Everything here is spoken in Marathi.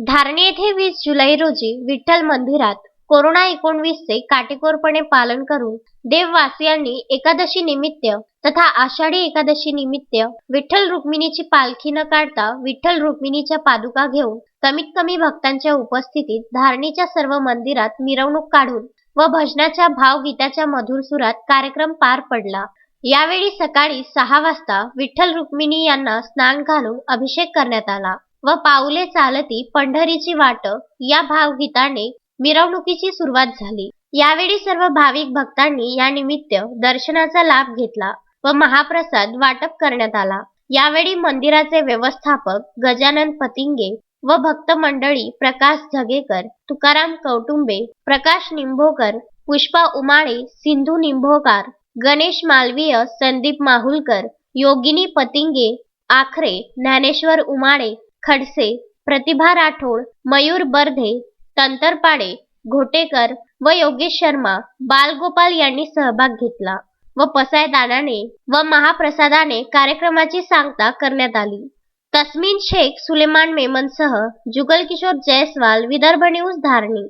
धारणी येथे वीस जुलै रोजी विठ्ठल मंदिरात कोरोना एकोणवीसचे काटेकोरपणे पालन करून देववासियांनी एकादशी निमित्त तथा आषाढी एकादशी निमित्त विठ्ठल रुक्मिणीची पालखी न काढता विठ्ठल रुक्मिणीच्या पादुका घेऊन कमीत कमी भक्तांच्या उपस्थितीत धारणीच्या सर्व मंदिरात मिरवणूक काढून व भजनाच्या भावगीताच्या मधुर सुरात कार्यक्रम पार पडला. यावेळी सकाळी सहा वाजता विठ्ठल रुक्मिणी यांना स्नान घालून अभिषेक करण्यात आला. व पाऊले चालती पंढरीची वाट या भावगीताने मिरवणुकीची सुरुवात झाली. यावेळी सर्व भाविक भक्तांनी या निमित्त दर्शनाचा लाभ घेतला व महाप्रसाद वाटप करण्यात आला. यावेळी मंदिराचे व्यवस्थापक गजानन पतिंगे व भक्त मंडळी प्रकाश झगेकर तुकाराम कौटुंबे प्रकाश निंभोकर पुष्पा उमाळे सिंधू निंभोकार गणेश मालवीय संदीप माहुलकर योगिनी पतिंगे आखरे ज्ञानेश्वर उमाळे खडसे प्रतिभा राठोड मयूर बर्धे तंतरपाडे घोटेकर व योगेश शर्मा बालगोपाल यांनी सहभाग घेतला व पसायदानाने व महाप्रसादाने कार्यक्रमाची सांगता करण्यात आली. तस्मीन शेख सुलेमान मेमनसह जुगल किशोर जयस्वाल विदर्भ न्यूज धारणी.